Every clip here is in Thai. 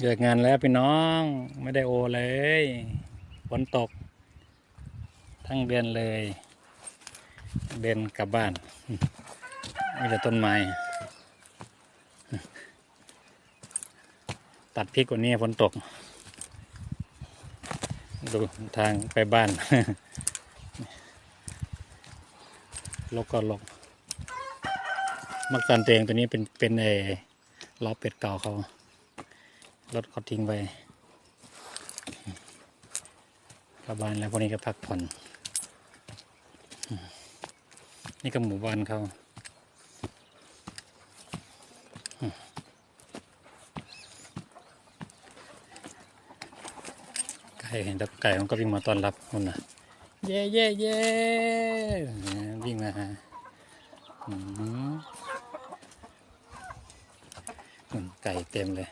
เลิกงานแล้วพี่น้องไม่ได้โอเลยฝนตก ทั้งเดือนเลย เดินกลับบ้านมีแต่ต้นไม้ ตัดพริกกว่านี้ฝนตก ดูทางไปบ้านลกก็ลกมักสันเตงตัวนี้เป็นเป็นเอล้อเป็ดเก่าเขา รถเขาทิ้งไว้กลับบ้านแล้วพวกนี้ก็พักผ่อน นี่ก็หมู่บ้านเขาไก่เห็นแต่ไก่มันก็วิ่งมาต้อนรับคุณนะเย่เย่เย่วิ่งมาหาไก่เต็มเลย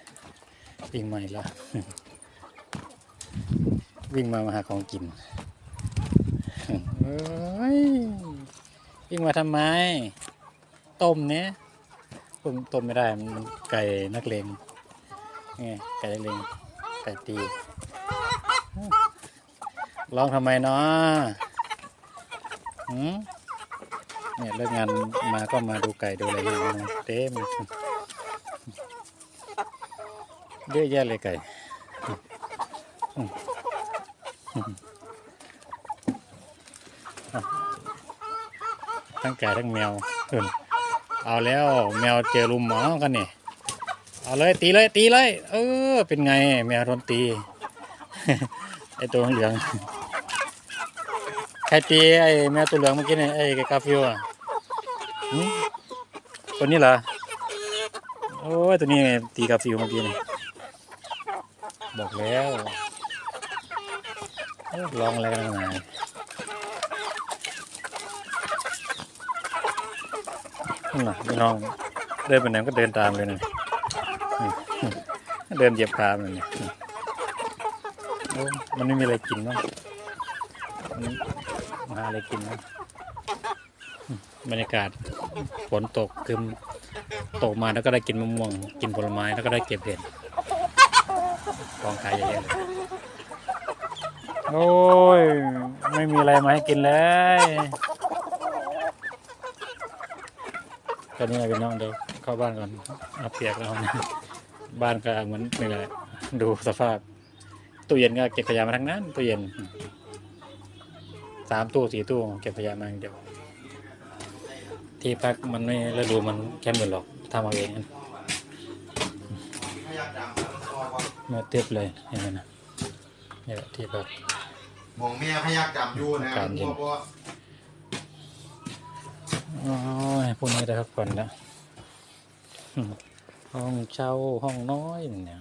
วิ่งมาอีกแล้ว วิ่งมามาหาของกินเอ้ยวิ่งมาทำไม ต้มเนี้ยต้มต้มไม่ได้ มันไก่นักเลงนี่ไก่นักเลงไก่ตีร้องทำไมเนาะเนี่ยเลิกงานมาก็มาดูไก่ดูอะไรนี่นะเต็ม เยอะแยะเลยไก่ทั้งไก่ทั้งแมวเอิ่มเอาแล้วแมวเจอลุมหมอกันนี่เอาเลยตีเลยตีเลยเออเป็นไง แมวโดนตีไอตัวเหลืองใครตีไอแมวตัวเหลืองเมื่อกี้เนี่ยไอกาฟิวอะตัวนี้เหรอโอ้ยตัวนี้ตีกาฟิวเมื่อกี้นี่ บอกแล้วลองอะไรกันมานั่นน่ะพี่น้องเดินไปไหนก็เดินตามเลยนะเดินเหยียบขาเนี่ยอืมโอ้มันไม่มีอะไรกินมั้งมันหาอะไรกินมั้งบรรยากาศฝนตกคือตกมาแล้วก็ได้กินมะม่วง กินผลไม้แล้วก็ได้เก็บเห็ด กองขายเยอะแยะเลยโอ้ย ไม่มีอะไรมาให้กินเลยตอนนี้พี่น้องเดี๋ยวเข้าบ้านก่อนเอาเปียกแล้วนะบ้านก็เหมือนนี่แหละดูสภาพตู้เย็นก็เก็บขยะมาทั้งนั้นตู้เย็นสามตู้สี่ตู้เก็บขยะมาอย่างเดียว ที่พักมันไม่ฤดูมันแค่หมื่นหรอกทำเอาเองนั่นเมื่อเทียบเลยเห็นไหมนะเนี่ยที่พัก มองเมียพยักจำอยู่นะการยิงเพราะว่าโอ้ยพวกนี้ได้พักผ่อนแล้วอืมห้องเช่าห้องน้อยเนี่ย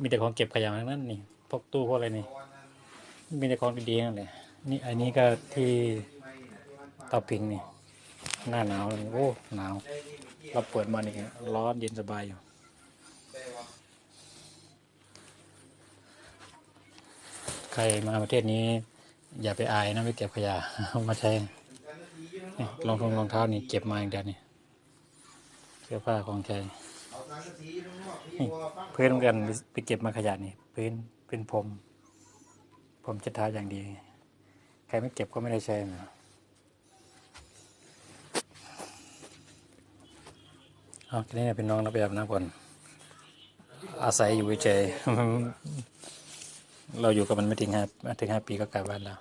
มีแต่ของเก็บขยะทั้งนั้นนี่พวกตู้พวกอะไรนี่ มีแต่ของดีๆนั่นแหละนี่อันนี้ก็ที่เตาผิงนี่ หน้าหนาวเลยโอ้หนาว เราเปิดมานี่ร้อนเย็นสบายอยู่ ใครมาประเทศนี้ อย่าไปอายนะไปเก็บขยะมาใช้รองทงรองเท้านี่เก็บมาอย่างเดียวนี่เสื้อผ้าของใช้เพื่อนกันไปเก็บมาขยะนี่พื้นเป็นผมผมจะทาอย่างดี ใครไม่เก็บก็ไม่ได้ใช้นะเอาทีนี้เป็นน้องเราไปอาบน้ำก่อนอาศัยอยู่เฉย เราอยู่กับมันไม่ถึงห้าไม่ถึงห้าปีก็กลับบ้านแล้ว